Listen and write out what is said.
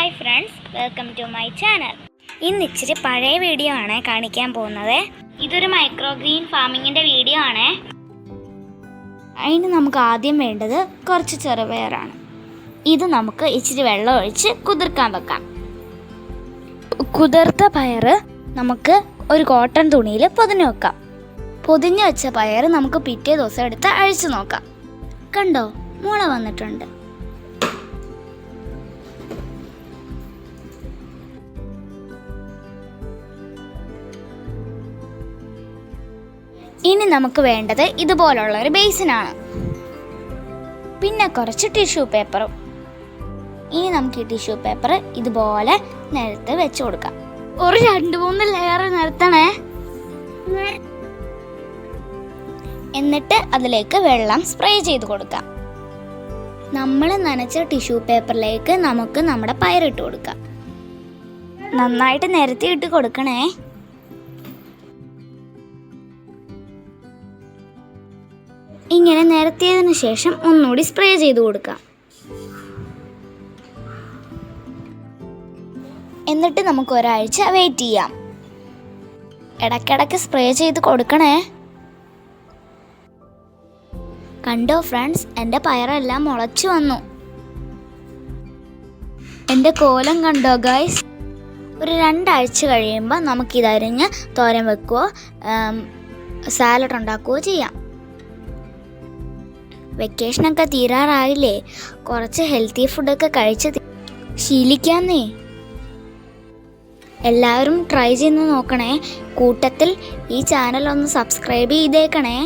Hi friends welcome to my channel ഇന്ന് ഇച്ചിരി പഴയ വീഡിയോ ആണ് കാണിക്കാൻ പോകുന്നത്. ഇതൊരു മൈക്രോ ഗ്രീൻ ഫാമിങ്ങിന്റെ വീഡിയോ ആണ്. അതിന് നമുക്ക് ആദ്യം വേണ്ടത് കുറച്ച് ചെറുപയറാണ് ഇത് നമുക്ക് ഇച്ചിരി വെള്ളം ഒഴിച്ച് കുതിർക്കാൻ വെക്കാം. കുതിർത്ത പയർ നമുക്ക് ഒരു കോട്ടൺ തുണിയിൽ പൊതിഞ്ഞു വെക്കാം. പൊതിഞ്ഞ് വെച്ച പയർ നമുക്ക് പിറ്റേ ദിവസം എടുത്ത് അഴിച്ചു നോക്കാം. കണ്ടോ മുള വന്നിട്ടുണ്ട്. ഇനി നമുക്ക് വേണ്ടത് ഇതുപോലുള്ള ഒരു ബേസിനാണ്. പിന്നെ കുറച്ച് ടിഷ്യൂ പേപ്പറും. ഇനി നമുക്ക് ഈ ടിഷ്യൂ പേപ്പർ ഇതുപോലെ നിരത്ത് വെച്ച് കൊടുക്കാം. ഒരു രണ്ട് മൂന്ന് ലെയർ നിരത്തണേ എന്നിട്ട് അതിലേക്ക് വെള്ളം സ്പ്രേ ചെയ്ത് കൊടുക്കാം. നമ്മൾ നനച്ച ടിഷ്യൂ പേപ്പറിലേക്ക് നമുക്ക് നമ്മുടെ പയറിട്ട് കൊടുക്കാം. നന്നായിട്ട് നിരത്തിയിട്ട് കൊടുക്കണേ. ഇങ്ങനെ നിരത്തിയതിനു ശേഷം ഒന്നുകൂടി സ്പ്രേ ചെയ്ത് കൊടുക്കാം. എന്നിട്ട് നമുക്ക് ഒരാഴ്ച വെയിറ്റ് ചെയ്യാം. ഇടക്കിടക്ക് സ്പ്രേ ചെയ്ത് കൊടുക്കണേ. കണ്ടോ ഫ്രണ്ട്സ് എന്റെ പയറെല്ലാം മുളച്ചു വന്നു. എന്റെ കോലം കണ്ടോ ഗൈസ് ഒരു രണ്ടാഴ്ച കഴിയുമ്പോൾ നമുക്കിതരിഞ്ഞ് തോരൻ വെക്കുകയോ സാലഡ് ഉണ്ടാക്കുകയോ ചെയ്യാം. വെക്കേഷനൊക്കെ തീരാറായില്ലേ. കുറച്ച് ഹെൽത്തി ഫുഡൊക്കെ കഴിച്ച് ശീലിക്കാന്നേ. എല്ലാവരും ട്രൈ ചെയ്ത് നോക്കണേ. കൂട്ടത്തിൽ ഈ ചാനൽ ഒന്ന് സബ്സ്ക്രൈബ് ചെയ്തേക്കണേ.